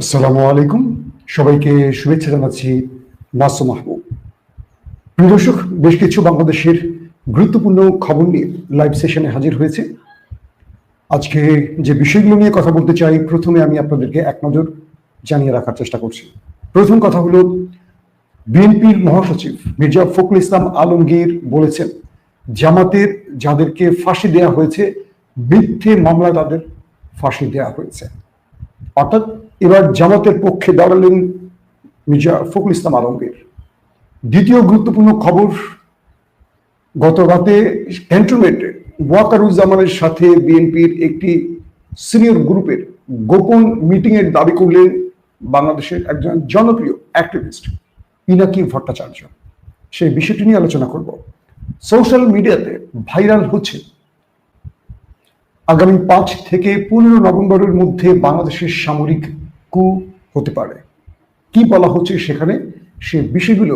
আসসালামু আলাইকুম। সবাইকে শুভেচ্ছা জানাচ্ছি নাসু মাহবুব। প্রিয় দর্শক, বেশ কিছু বাংলাদেশের গুরুত্বপূর্ণ খবর নিয়ে লাইভ সেশনে হাজির হয়েছে। আজকে যে বিষয়গুলো নিয়ে কথা বলতে চাই, প্রথমে আমি আপনাদেরকে এক নজর জানিয়ে রাখার চেষ্টা করছি। প্রথম কথা হলো, বিএনপির মহাসচিব মির্জা ফখরুল ইসলাম আলমগীর বলেছেন, জামাতের যাদেরকে ফাঁসি দেওয়া হয়েছে, মিথ্যে মামলায় তাদের ফাঁসি দেওয়া হয়েছে। অর্থাৎ এবার জামাতের পক্ষে দাঁড়ালেন মির্জা ফখরুল ইসলাম আলমগীর। দ্বিতীয় গুরুত্বপূর্ণ খবর, গত রাতে ক্যান্টনমেন্টে ওয়াকারুজ্জামানের সাথে বিএনপির একটি সিনিয়র গ্রুপের গোপন মিটিং এর দাবি করলেন বাংলাদেশের একজন জনপ্রিয় অ্যাক্টিভিস্ট পিনাকি ভট্টাচার্য। সেই বিষয়টি নিয়ে আলোচনা করব। সোশ্যাল মিডিয়াতে ভাইরাল হচ্ছে আগামী পাঁচ থেকে পনেরো নভেম্বরের মধ্যে বাংলাদেশের সামরিক কু হতে পারে। কি বলা হচ্ছে সেখানে? সে বিষয়গুলো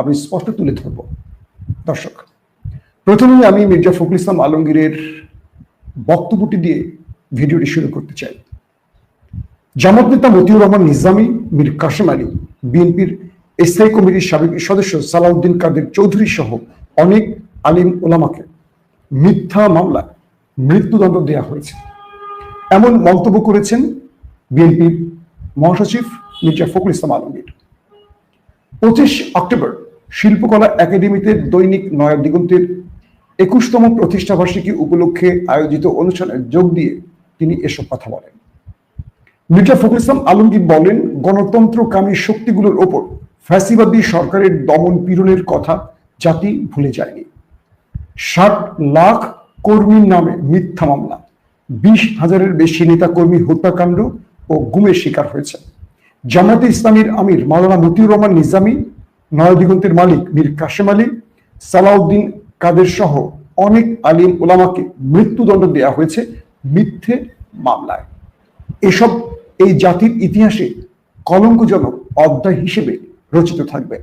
আমি স্পষ্ট তুলে ধরব। দর্শক, প্রথমে আমি মির্জা ফখরুল ইসলাম আলমগীরের বক্তব্যটি দিয়ে ভিডিওটি শুরু করতে চাই। জামাত নেতা মতিউর রহমান নিজামী, মীর কাশেম আলী, বিএনপির স্থায়ী কমিটির সাবেক সদস্য সালাউদ্দিন কাদের চৌধুরী সহ অনেক আলিম ওলামাকে মিথ্যা মামলায় মৃত্যুদণ্ড দেওয়া হয়েছে। এমন মন্তব্য করেছেন বিএনপির মহাসচিব মির্জা ফখরুল ইসলাম আলমগীর। পঁচিশ অক্টোবর শিল্পকলা একাডেমিতে দৈনিক নয়া দিগন্তের একুশতম প্রতিষ্ঠাবার্ষিকী উপলক্ষে আয়োজিত অনুষ্ঠানে যোগ দিয়ে তিনি এসব কথা বলেন। মির্জা ফখরুল ইসলাম আলমগীর বলেন, গণতন্ত্রকামী শক্তিগুলোর ওপর ফ্যাসিবাদী সরকারের দমন পীড়নের কথা জাতি ভুলে যায়নি। ষাট লাখ কর্মীর নামে মিথ্যা মামলা, বিশ হাজারের বেশি নেতা কর্মী হত্যাকাণ্ড ও গুমের শিকার হয়েছে। জামাতে ইসলামীর আমির মাওলানা মতিউর রহমান নিজামী নয়াদিগন্তের মালিক মীর কাশেম আলী, সালাউদ্দিন কাদের সহ অনেক আলিম ওলামাকে মৃত্যুদণ্ড দেওয়া হয়েছে মিথ্যে মামলায়। এসব এই জাতির ইতিহাসে কলঙ্কজনক অধ্যায় হিসেবে রচিত থাকবে।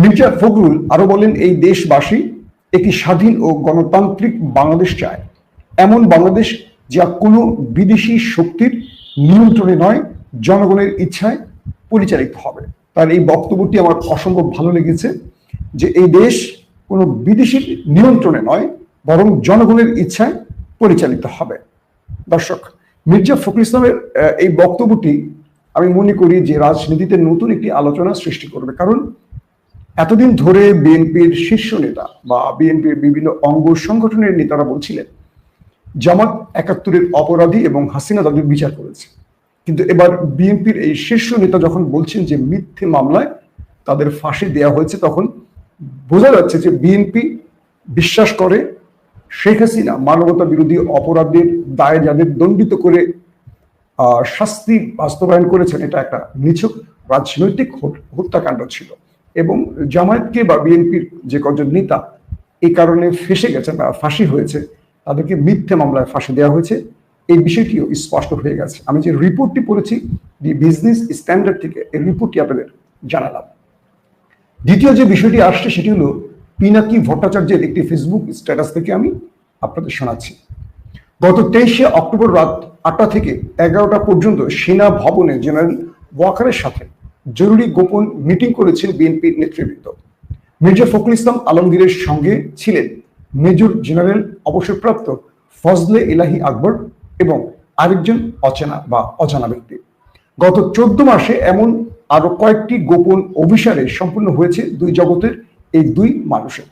মির্জা ফখরুল আরও বলেন, এই দেশবাসী একটি স্বাধীন ও গণতান্ত্রিক বাংলাদেশ চায়। এমন বাংলাদেশ যা কোনো বিদেশি শক্তির নিয়ন্ত্রণে নয়, জনগণের ইচ্ছায় পরিচালিত হবে। তার এই বক্তব্যটি আমার অসম্ভব ভালো লেগেছে যে এই দেশ কোনো বিদেশির নিয়ন্ত্রণে নয়, বরং জনগণের ইচ্ছায় পরিচালিত হবে। দর্শক, মির্জা ফখরুল ইসলামের এই বক্তব্যটি আমি মনে করি যে রাজনীতিতে নতুন একটি আলোচনা সৃষ্টি করবে। কারণ এতদিন ধরে বিএনপির শীর্ষ নেতা বা বিএনপির বিভিন্ন অঙ্গ সংগঠনের নেতারা বলছিলেন জামাত একাত্তরের অপরাধী এবং হাসিনা তাদের বিচার করেছে। কিন্তু এবার বিএনপির এই শীর্ষ নেতা যখন বলছেন যে মিথ্যে মামলায় তাদের ফাঁসি দেওয়া হয়েছে, তখন বোঝা যাচ্ছে যে বিএনপি বিশ্বাস করে শেখ হাসিনা মানবতা বিরোধী অপরাধের দায়ে যাদের দণ্ডিত করে শাস্তি বাস্তবায়ন করেছেন, এটা একটা নিছক রাজনৈতিক হত- হত্যাকাণ্ড ছিল। এবং জামায়াতকে বা বিএনপির যে কজন নেতা এই কারণে ফেসে গেছেন বা ফাঁসি হয়েছে তাদেরকে মিথ্যে মামলায় ফাঁসি দেওয়া হয়েছে। এই বিষয়টিও স্পষ্ট হয়ে গেছে। আমি যে রিপোর্টটি পড়েছি, দি বিজনেস স্ট্যান্ডার্ড থেকে এই রিপোর্টটি আপনাদের জানালাম। দ্বিতীয় যে বিষয়টি আসছে, সেটি হলো পিনাকি ভট্টাচার্যের একটি ফেসবুক স্ট্যাটাস থেকে আমি আপনাদের শোনাচ্ছি। গত তেইশে অক্টোবর রাত আটটা থেকে এগারোটা পর্যন্ত সেনা ভবনে জেনারেল ওয়াকারের সাথে জরুরি গোপন মিটিং করেছেন বিএনপির নেতৃবৃন্দ। মির্জা ফখরুল ইসলাম আলমগীরের সঙ্গে ছিলেন। মেজর জেনারেল অবসরপ্রাপ্ত ফজলে ইলাহি আকবর এবং আরেকজন অচেনা বা অজানা ব্যক্তি। গত চোদ্দ মাসে এমন আরও কয়েকটি গোপন অভিসারে সম্পূর্ণ হয়েছে দুই জগতের এই দুই মানুষের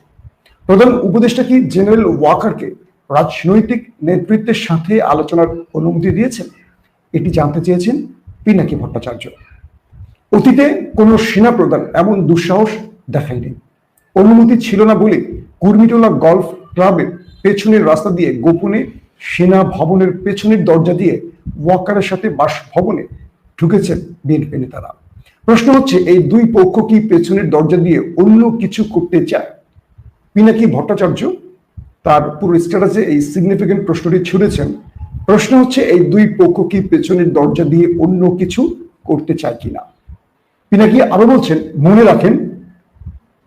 প্রধান উপদেষ্টা কি জেনারেল ওয়াকারকে রাজনৈতিক নেতৃত্বের সাথে আলোচনার অনুমতি দিয়েছেন? এটি জানতে চেয়েছেন পিনাকি ভট্টাচার্য। অতীতে কোনো সেনা প্রধান এমন দুঃসাহস দেখায়নি। অনুমতি ছিল না বলে কুর্মিটোলা গলফ ক্লাবের পেছনের রাস্তা দিয়ে গোপনে সেনা ভবনের পেছনের দরজা দিয়ে ওয়াকারের সাথে বাস ভবনে ঢুকেছেন বিএনপি নেতারা। প্রশ্ন হচ্ছে, এই দুই পক্ষ কি পেছনের দরজা দিয়ে অন্য কিছু করতে চায়? পিনাকি ভট্টাচার্য তার পুরো স্ট্যাটাসে এই সিগনিফিকেন্ট প্রশ্নটি ছুড়েছেন। প্রশ্ন হচ্ছে, এই দুই পক্ষ কি পেছনের দরজা দিয়ে অন্য কিছু করতে চায় কিনা? পিনাকি আরও বলছেন, মনে রাখেন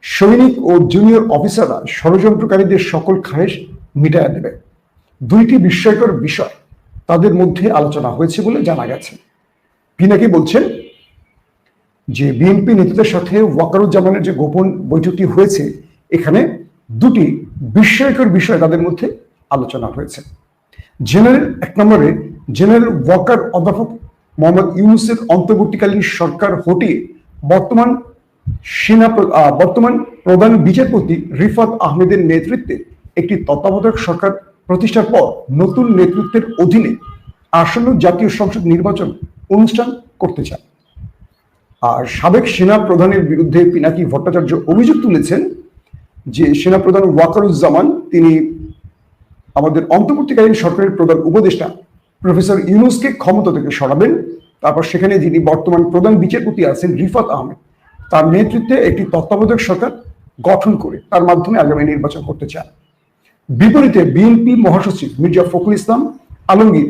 সৈনিক ও জুনিয়র অফিসাররা ষড়যন্ত্রকারীদের সকল খায়েশ মিটায়া দেবে দুইটি বিস্ময়কর বিষয় তাদের মধ্যে আলোচনা হয়েছে বলে জানা গেছে। পিনাকি বলছেন যে বিএনপি নেতাদের সাথে ওয়াকারুজ্জামানের যে গোপন বৈঠকটি হয়েছে, এখানে দুটি বিস্ময়কর বিষয় তাদের মধ্যে আলোচনা হয়েছে। জেনারেল, এক নম্বরে জেনারেল ওয়াকার অধ্যাপক মোহাম্মদ ইউনুসের অন্তর্বর্তীকালীন সরকার হটিয়ে বর্তমান সেনা বর্তমান প্রধান বিচারপতি রিফাত আহমেদের নেতৃত্বে একটি তত্ত্বাবধায়ক সরকার প্রতিষ্ঠার পর নতুন নেতৃত্বের অধীনে আসন্ন জাতীয় সংসদ নির্বাচন অনুষ্ঠান করতে চান আর সাবেক সেনা প্রধানের বিরুদ্ধে পিনাকি ভট্টাচার্য অভিযোগ তুলেছেন যে সেনা প্রধান ওয়াকারুজ্জামান, তিনি আমাদের অন্তর্বর্তীকালীন সরকারের প্রধান উপদেষ্টা প্রফেসর ইউনুসকে ক্ষমতা থেকে সরাবেন। তারপর সেখানে যিনি বর্তমান প্রধান বিচারপতি আছেন রিফাত আহমেদ। তার নেতৃত্বে একটি তত্ত্বাবধায়ক সরকার গঠন করে তার মাধ্যমে আগামী নির্বাচন করতে চান বিপরীতে বিএনপি মহাসচিব মির্জা ফখরুল ইসলাম আলমগীর,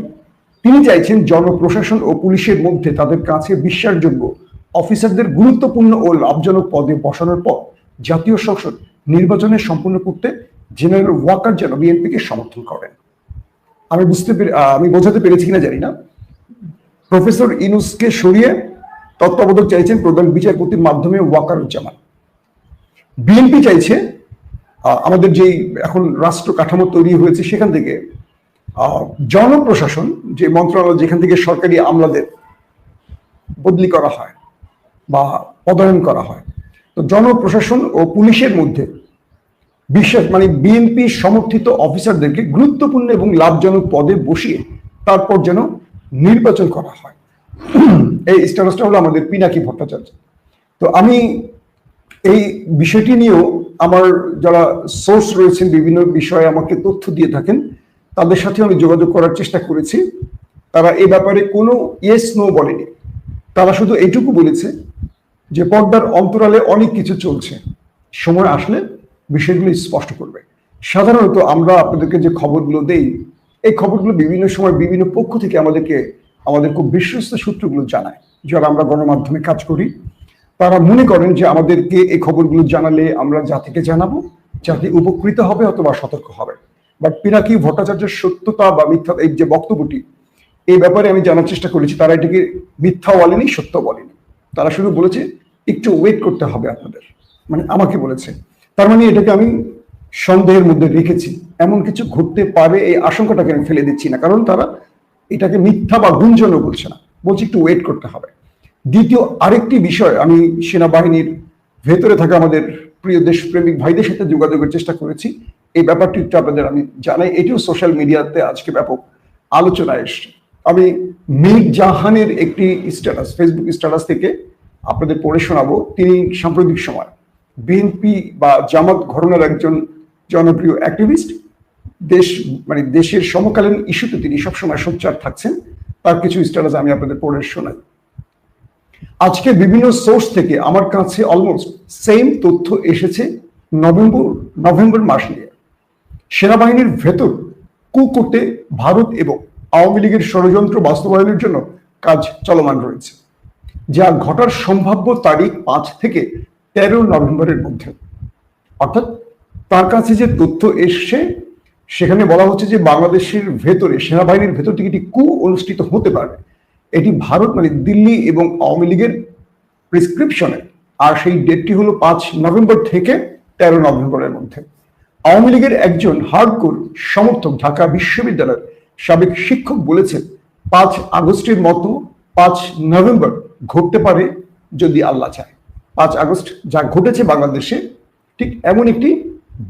তিনি চাইছেন জনপ্রশাসন ও পুলিশের মধ্যে তাদের কাছে বিশ্বাসযোগ্য অফিসারদের গুরুত্বপূর্ণ ও লাভজনক পদে বসানোর পর জাতীয় সংসদ নির্বাচনে সম্পূর্ণ করতে জেনারেল ওয়াকার যেন বিএনপিকে সমর্থন করেন। আমি বুঝতে পেরে আমি বোঝাতে পেরেছি কিনা জানি না। প্রফেসর ইনুসকে সরিয়ে তত্ত্বাবধায়ক চাইছেন প্রধান বিচারপতির মাধ্যমে ওয়াকারুজ্জামান। বিএনপি চাইছে আমাদের যেই এখন রাষ্ট্র কাঠামো তৈরি হয়েছে সেখান থেকে জনপ্রশাসন, যে মন্ত্রণালয় যেখান থেকে সরকারি আমলাদের বদলি করা হয় বা পদায়ন করা হয়, তো জনপ্রশাসন ও পুলিশের মধ্যে বিশ্বাস মানে বিএনপি সমর্থিত অফিসারদেরকে গুরুত্বপূর্ণ এবং লাভজনক পদে বসিয়ে তারপর যেন নির্বাচন করা হয়। এই স্ট্যাটাসটা হলো আমাদের পিনাকি ভট্টাচার্য। তো আমি এই বিষয়টি নিয়েও আমার যারা সোর্স রয়েছেন, বিভিন্ন বিষয়ে আমাকে তথ্য দিয়ে থাকেন, তাদের সাথে আমি যোগাযোগ করার চেষ্টা করেছি। তারা এ ব্যাপারে কোনো ইয়েস নো বলেনি। তারা শুধু এইটুকু বলেছে যে পর্দার অন্তরালে অনেক কিছু চলছে। সময় আসলে বিষয়গুলো স্পষ্ট করবে। সাধারণত আমরা আপনাদেরকে যে খবরগুলো দেই, এই খবরগুলো বিভিন্ন সময় বিভিন্ন পক্ষ থেকে আমাদেরকে আমাদের খুব বিশ্বস্ত সূত্রগুলো জানায়, যারা আমরা গণমাধ্যমে কাজ করি। তারা মনে করেন যে আমাদেরকে এই খবরগুলো জানালে আমরা জাতিকে জানাব, জাতি উপকৃত হবে অথবা সতর্ক হবে। বাট পিনাকি ভট্টাচার্যের সত্যতা বা মিথ্যা, এই যে বক্তব্যটি, এই ব্যাপারে আমি জানার চেষ্টা করেছি। তারা এটাকে মিথ্যা বলেনি সত্য বলেনি। তারা শুধু বলেছে, একটু ওয়েট করতে হবে আপনাদের। মানে আমাকে বলেছে। তার মানে এটাকে আমি সন্দেহের মধ্যে রেখেছি। এমন কিছু ঘটতে পারে, এই আশঙ্কাটাকে আমি ফেলে দিচ্ছি না। কারণ তারা এটাকে মিথ্যা বা গুঞ্জনও বলছে না। বলছে একটু ওয়েট করতে হবে। দ্বিতীয় আরেকটি বিষয়, আমি সেনাবাহিনীর ভেতরে থাকা আমাদের প্রিয় দেশপ্রেমিক ভাইদের সাথে যোগাযোগের চেষ্টা করেছি। এই ব্যাপারটি একটু আপনাদের আমি জানাই। এটিও সোশ্যাল মিডিয়াতে আজকে ব্যাপক আলোচনায় এসছে। আমি মীর জাহানের একটি স্ট্যাটাস ফেসবুক স্ট্যাটাস থেকে আপনাদের পড়ে শোনাবো। তিনি সাম্প্রতিক সময় বিএনপি বা জামাত ঘটনার একজন জনপ্রিয় অ্যাক্টিভিস্ট দেশ মানে দেশের সমকালীন ইস্যুতে তিনি সবসময় সোচ্চার থাকছেন। তার কিছু স্ট্যাটাস আমি আপনাদের পড়ে শোনাই। আজকে বিভিন্ন সোর্স থেকে আমার কাছে অলমোস্ট সেম তথ্য এসেছে নভেম্বর নভেম্বর মাস নিয়ে। সেনাবাহিনীর ভেতর কু করতে ভারত এবং আওয়ামী লীগের ষড়যন্ত্র বাস্তবায়নের জন্য কাজ চলমান রয়েছে, যা ঘটার সম্ভাব্য তারিখ পাঁচ থেকে তেরো নভেম্বরের মধ্যে। অর্থাৎ তার কাছে যে তথ্য এসছে সেখানে বলা হচ্ছে যে বাংলাদেশের ভেতরে, সেনাবাহিনীর ভেতর থেকে একটি কু অনুষ্ঠিত হতে পারে। এটি ভারত মানে দিল্লি এবং আওয়ামী লীগের প্রেসক্রিপশনে আর সেই ডেটটি হলো পাঁচ নভেম্বর থেকে তেরো নভেম্বরের মধ্যে। আওয়ামী লীগের একজন হার্ডকোর সমর্থক ঢাকা বিশ্ববিদ্যালয়ের সাবেক শিক্ষক বলেছেন, পাঁচ আগস্টের মতো পাঁচ নভেম্বর ঘটতে পারে যদি আল্লাহ চায়। পাঁচ আগস্ট যা ঘটেছে বাংলাদেশে, ঠিক এমন একটি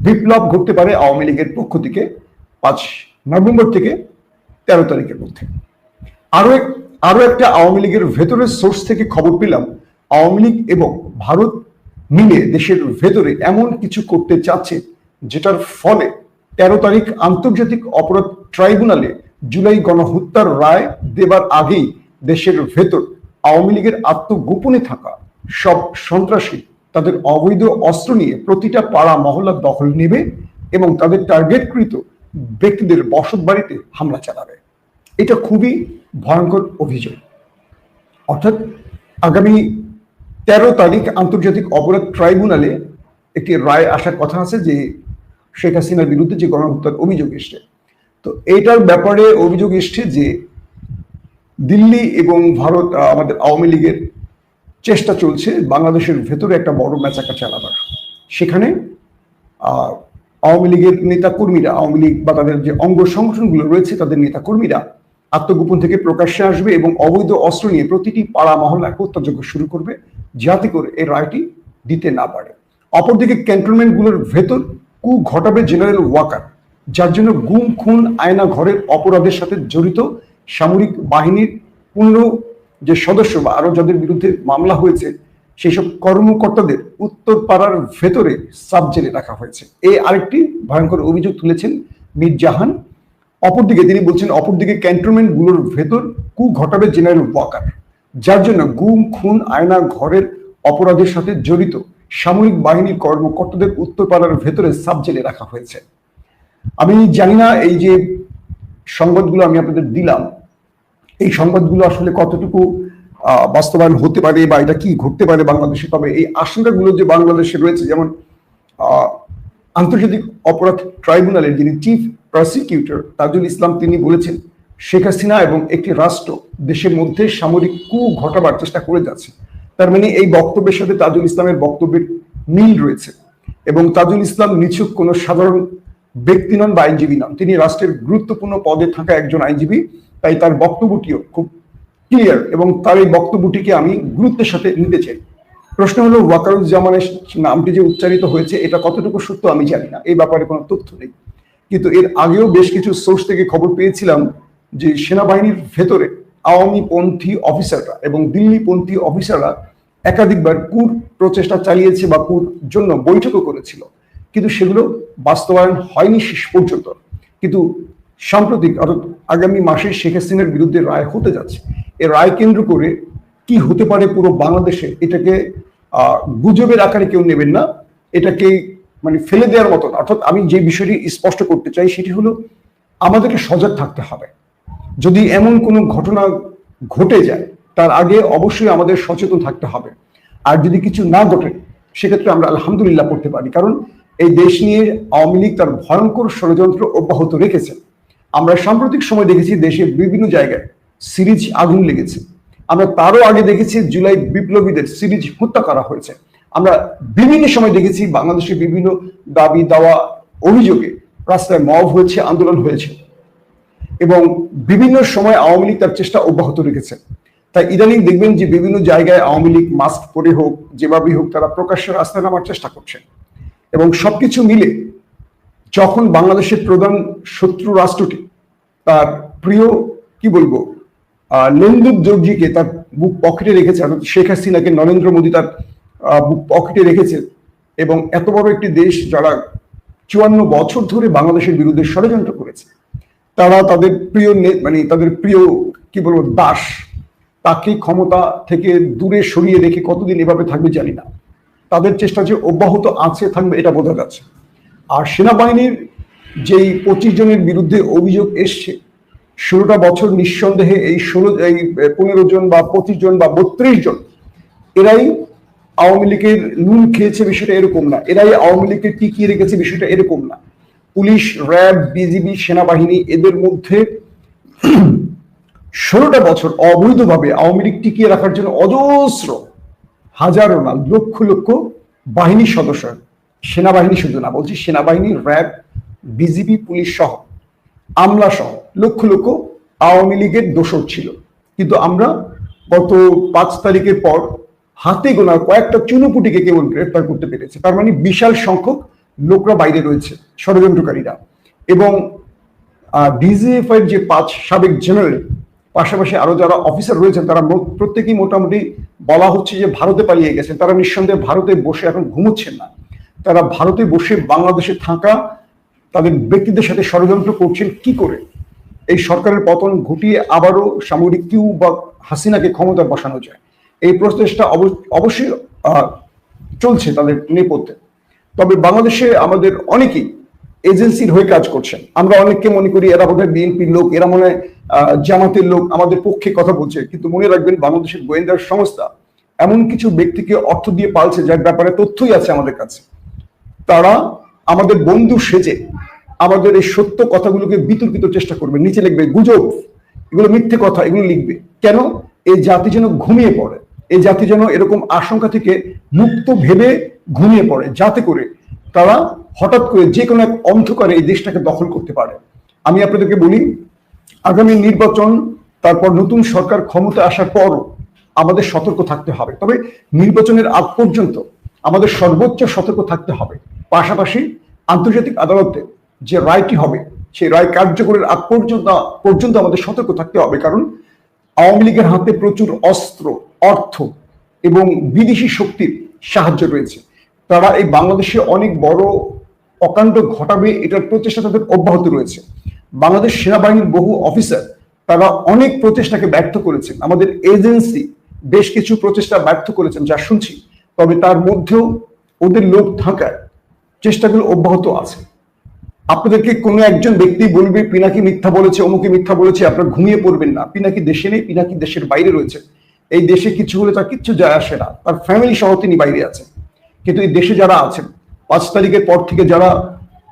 বিপ্লব ঘটতে পারে আওয়ামী লীগের পক্ষ থেকে পাঁচ নভেম্বর থেকে তেরো তারিখের মধ্যে। আরও এক আরও একটা আওয়ামী লীগের ভেতরের সোর্স থেকে খবর পেলাম, আওয়ামী লীগ এবং ভারত মিলে দেশের ভেতরে এমন কিছু করতে চাচ্ছে, যেটার ফলে তেরো তারিখ আন্তর্জাতিক অপরাধ ট্রাইব্যুনালে জুলাই গণহত্যার রায় দেবার আগেই দেশের ভেতর আওয়ামী লীগের আত্মগোপনে থাকা সব সন্ত্রাসী তাদের অবৈধ অস্ত্র নিয়ে প্রতিটা পাড়া, মহল্লা দখল নেবে এবং তাদের টার্গেটকৃত ব্যক্তিদের বসত বাড়িতে হামলা চালাবে। এটা খুবই ভয়ঙ্কর অভিযোগ। অর্থাৎ আগামী তেরো তারিখ আন্তর্জাতিক অপরাধ ট্রাইব্যুনালে একটি রায় আসার কথা আছে যে শেখ হাসিনার বিরুদ্ধে যে গণহত্যার অভিযোগ এসছে। তো এটার ব্যাপারে অভিযোগ এসছে যে দিল্লি এবং ভারত আমাদের আওয়ামী লীগের চেষ্টা চলছে বাংলাদেশের ভেতরে একটা বড় ম্যাচাকা চালাবার সেখানে আওয়ামী লীগের নেতা কর্মীরা আওয়ামী লীগ বা তাদের যে অঙ্গ সংগঠনগুলো রয়েছে, তাদের নেতা কর্মীরা আত্মগোপন থেকে প্রকাশ্যে আসবে এবং অবৈধ অস্ত্র নিয়ে প্রতিটি পাড়া মহল্লায় হত্যাযজ্ঞ শুরু করবে, যাতে করে এই রায়টি দিতে না পারে। অপরদিকে ক্যান্টনমেন্টগুলোর ভেতর কু ঘটাবে জেনারেল ওয়াকার, যার জন্য গুম, খুন, আয়না ঘরের অপরাধের সাথে জড়িত সামরিক বাহিনীর পূর্ণ যে সদস্য বা আরও যাদের বিরুদ্ধে মামলা হয়েছে সেই সব কর্মকর্তাদের উত্তর পাড়ার ভেতরে সাব জেলে রাখা হয়েছে। এই আরেকটি ভয়ঙ্কর অভিযোগ তুলেছেন মীর জাহান। অপরদিকে তিনি বলছেন, অপরদিকে ক্যান্টনমেন্টগুলোর ভেতর কু ঘটাবে জেনারেল ওয়াকার। যার জন্য গুম, খুন, আয়না, ঘরের অপরাধের সাথে জড়িত সামরিক বাহিনীর কর্মকর্তাদের উত্তরপাড়ার ভেতরে সাব জেলে রাখা হয়েছে। আমি জানি না এই যে সংবাদগুলো আমি আপনাদের দিলাম এই সংবাদগুলো আসলে কতটুকু বাস্তবায়ন হতে পারে বা এটা কি ঘটতে পারে বাংলাদেশে? তবে এই আশঙ্কাগুলো যে বাংলাদেশে রয়েছে, যেমন আন্তর্জাতিক অপরাধ ট্রাইব্যুনালের যিনি চিফ প্রসিকিউটর তাজুল ইসলাম, তিনি বলেছেন, শেখ হাসিনা এবং একটি রাষ্ট্র দেশের মধ্যে সামরিক কু ঘটাবার চেষ্টা করে যাচ্ছে। তার মানে এই বক্তব্যের সাথে তাজুল ইসলামের বক্তব্যের মিল রয়েছে এবং তাজুল ইসলাম নিছক কোনো সাধারণ ব্যক্তি নন বা আইনজীবী নন। তিনি রাষ্ট্রের গুরুত্বপূর্ণ পদে থাকা একজন আইনজীবী। তাই তার বক্তব্যটিও খুব ক্লিয়ার এবং তার এই বক্তব্যটিকে আমি গুরুত্বের সাথে নিতে চাই। প্রশ্ন হলো, ওয়াকারুজ্জামানের নামটি যে উচ্চারিত হয়েছে, এটা কতটুকু সত্য আমি জানি না। এই ব্যাপারে কোনো তথ্য নেই। কিন্তু এর আগেও বেশ কিছু সোর্স থেকে খবর পেয়েছিলাম যে সেনাবাহিনীর ভেতরে আওয়ামী পন্থী অফিসাররা এবং দিল্লি পন্থী অফিসাররা একাধিকবার কুর প্রচেষ্টা চালিয়েছে বা কুর জন্য বৈঠকও করেছিল। কিন্তু সেগুলো বাস্তবায়ন হয়নি শেষ পর্যন্ত। কিন্তু সাম্প্রতিক, অর্থাৎ আগামী মাসে শেখ হাসিনার বিরুদ্ধে রায় হতে যাচ্ছে। এ রায় কেন্দ্র করে কি হতে পারে পুরো বাংলাদেশে, এটাকে গুজবের আকারে কেউ নেবেন না। এটাকে মানে ফেলে দেওয়ার মতন অর্থাৎ আমি যে বিষয়টি স্পষ্ট করতে চাই সেটি হলো, আমাদেরকে সজাগ থাকতে হবে। যদি এমন কোনো ঘটনা ঘটে যায়, তার আগে অবশ্যই আমাদের সচেতন থাকতে হবে। আর যদি কিছু না ঘটে, সেক্ষেত্রে আমরা আলহামদুলিল্লাহ পড়তে পারি। কারণ এই দেশ নিয়ে আওয়ামী লীগ তার ভয়ঙ্কর ষড়যন্ত্র অব্যাহত রেখেছে। আমরা সাম্প্রতিক সময় দেখেছি দেশের বিভিন্ন জায়গায় সিরিজ আগুন লেগেছে। আমরা তারও আগে দেখেছি জুলাই বিপ্লবীদের সিরিজ হত্যা করা হয়েছে। আমরা বিভিন্ন সময় দেখেছি বাংলাদেশের বিভিন্ন দাবি দাওয়া অভিযোগে রাস্তায় মব হয়েছে, আন্দোলন হয়েছে। এবং বিভিন্ন সময় আওয়ামী লীগ তার চেষ্টা অব্যাহত রেখেছে। তাই ইদানিং দেখবেন যে বিভিন্ন জায়গায় আওয়ামী লীগ মাস্ক পরে হোক, যেভাবেই হোক, তারা প্রকাশ্যে রাস্তায় নামার চেষ্টা করছে। এবং সবকিছু মিলে যখন বাংলাদেশের প্রধান শত্রু রাষ্ট্রটি তার প্রিয় কি বলব আহ, নন্দুক যোগীকে তার বুক পকেটে রেখেছে অর্থাৎ শেখ হাসিনাকে নরেন্দ্র মোদী তার বুক পকেটে রেখেছে এবং এত বড় একটি দেশ যারা চুয়ান্ন বছর ধরে বাংলাদেশের বিরুদ্ধে ষড়যন্ত্র করেছে তারা তাদের প্রিয় মানে তাদের প্রিয় কি বলব দাস তাকে ক্ষমতা থেকে দূরে সরিয়ে রেখে কতদিন এভাবে থাকবে জানি না। তাদের চেষ্টা যে অব্যাহত আছে থাকবে এটা বোঝা যাচ্ছে। আর সেনাবাহিনীর যেই পঁচিশ জনের বিরুদ্ধে অভিযোগ এসছে, ষোলোটা বছর নিঃসন্দেহে এই ষোলো, এই পনেরো জন বা পঁচিশ জন বা বত্রিশ জন, এরাই আওয়ামী লীগের নুন খেয়েছে বিষয়টা এরকম না। এরাই আওয়ামী লীগকে টিকিয়ে রেখেছে বিষয়টা এরকম না। পুলিশ, র্যাব, বিজিবি, সেনাবাহিনী এদের মধ্যে ষোলোটা বছর অবৈধভাবে আওয়ামী লীগ টিকিয়ে রাখার জন্য অজস্র হাজারো না, লক্ষ লক্ষ বাহিনীর সদস্য সেনাবাহিনী শুধু না, বলছি সেনাবাহিনী, র্যাব, বিজিবি, পুলিশ সহ, আমলা সহ, লক্ষ লক্ষ আওয়ামী লীগের দোষর ছিল। কিন্তু আমরা গত পাঁচ তারিখের পর হাতে গোনা কয়েকটা চুনুপুটিকে কেবল গ্রেফতার করতে পেরেছে। তার মানে বিশাল সংখ্যক লোকরা বাইরে রয়েছে, ষড়যন্ত্রকারীরা। এবং ডিজিএফ এর যে পাঁচ সাবেক জেনারেল, পাশাপাশি আরও যারা অফিসার রয়েছেন, তারা প্রত্যেকেই মোটামুটি বলা হচ্ছে যে ভারতে পালিয়ে গেছেন। তারা নিঃসন্দেহে ভারতে বসে এখন ঘুমোচ্ছেন না। তারা ভারতে বসে বাংলাদেশে থাকা তাদের ব্যক্তিদের সাথে ষড়যন্ত্র করছেন কি করে? এই সরকারের পতন ঘটিয়ে আবারও সামরিক কিউ বা হাসিনাকে ক্ষমতা বসানো যায়। এই প্রচেষ্টা অবশ্যই চলছে তাদের নেপথ্যে। তবে বাংলাদেশে আমাদের অনেকেই এজেন্সির হয়ে কাজ করছেন। আমরা অনেককে মনে করি এরা বোধহয় বিএনপির লোক, এরা মনে জামাতের লোক, আমাদের পক্ষে কথা বলছে। কিন্তু মনে রাখবেন বাংলাদেশের গোয়েন্দা সংস্থা এমন কিছু ব্যক্তিকে অর্থ দিয়ে পালছে যার ব্যাপারে তথ্যই আছে আমাদের কাছে। তারা আমাদের বন্ধু সেজে আমাদের এই সত্য কথাগুলোকে বিতর্কিত চেষ্টা করবে। নিচে লিখবে, গুজব, এগুলো মিথ্যে কথা, এগুলো লিখবে। কেন? এই জাতি যেন ঘুমিয়ে পড়ে। এই জাতি যেন এরকম আশঙ্কা থেকে মুক্ত ভেবে ঘুমিয়ে পড়ে, যাতে করে তারা হঠাৎ করে যে কোনো এক অন্ধকারে এই দেশটাকে দখল করতে পারে। আমি আপনাদেরকে বলি, আগামী নির্বাচন, তারপর নতুন সরকার ক্ষমতা আসার পর আমাদের সতর্ক থাকতে হবে। তবে নির্বাচনের আগ পর্যন্ত আমাদের সর্বোচ্চ সতর্ক থাকতে হবে। পাশাপাশি আন্তর্জাতিক আদালতে যে রায়টি হবে, সেই রায় কার্যকরের আগ পর্যন্ত পর্যন্ত আমাদের সতর্ক থাকতে হবে। কারণ আওয়ামী লীগের হাতে প্রচুর অস্ত্র, অর্থ এবং বিদেশি শক্তির সাহায্য রয়েছে। তারা এই বাংলাদেশে অনেক বড় অকাণ্ড ঘটাবে এটার প্রচেষ্টা তাদের অব্যাহত রয়েছে। বাংলাদেশ সেনাবাহিনীর বহু অফিসার, তারা অনেক প্রচেষ্টাকে ব্যর্থ করেছেন। আমাদের এজেন্সি বেশ কিছু প্রচেষ্টা ব্যর্থ করেছেন, যা শুনছি। তবে তার মধ্যেও ওদের লোক থাকার চেষ্টাগুলো অব্যাহত আছে। আপনাদেরকে কোনো একজন ব্যক্তি বলবে, পিনাকি মিথ্যা বলেছে, অমুকে মিথ্যা বলেছে, আপনারা ঘুমিয়ে পড়বেন না। পিনাকি দেশে নেই, পিনাকি দেশের বাইরে রয়েছে। এই দেশে কিছু হলে তার কিচ্ছু যায় আসে না। তার ফ্যামিলি সহ তিনি বাইরে আছেন। কিন্তু এই দেশে যারা আছেন, পাঁচ তারিখের পর থেকে যারা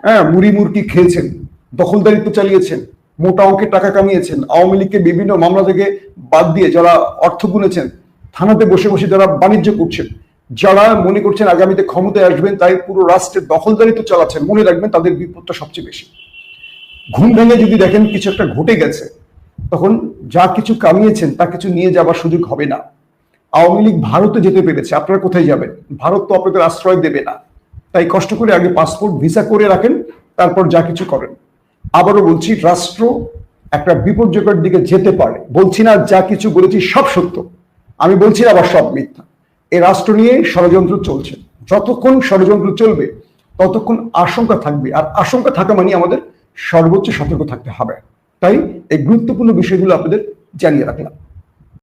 হ্যাঁ মুড়ি মুরকি খেয়েছেন, দখলদারিত্ব চালিয়েছেন, মোটা অঙ্কের টাকা কামিয়েছেন, আওয়ামী লীগকে বিভিন্ন মামলা থেকে বাদ দিয়ে যারা অর্থ গুনেছেন, থানাতে বসে বসে যারা বাণিজ্য করছেন যারা মনে করছেন আগামীতে ক্ষমতায় আসবেন, তাই পুরো রাষ্ট্রের দখলদারিত্ব চালাচ্ছেন, মনে রাখবেন তাদের বিপদটা সবচেয়ে বেশি। ঘুম ভেঙে যদি দেখেন কিছু একটা ঘটে গেছে, তখন যা কিছু কামিয়েছেন, তা কিছু নিয়ে যাবার সুযোগ হবে না। আওয়ামী লীগ ভারতে যেতে পেরেছে, আপনারা কোথায় যাবেন? ভারত তো আপনাদের আশ্রয় দেবে না। তাই কষ্ট করে আগে পাসপোর্ট, ভিসা করে রাখেন, তারপর যা কিছু করেন। আবারও বলছি, রাষ্ট্র একটা বিপর্যয়ের দিকে যেতে পারে। বলছি না যা কিছু বলেছি সব সত্য। আমি বলছি না আবার সব মিথ্যা। এই রাষ্ট্র নিয়ে ষড়যন্ত্র চলছে। যতক্ষণ ষড়যন্ত্র চলবে, ততক্ষণ আশঙ্কা থাকবে। আর আশঙ্কা থাকা মানে আমাদের সর্বোচ্চ সতর্ক থাকতে হবে। তাই এই গুরুত্বপূর্ণ বিষয়গুলো আপনাদের জানিয়ে রাখলাম।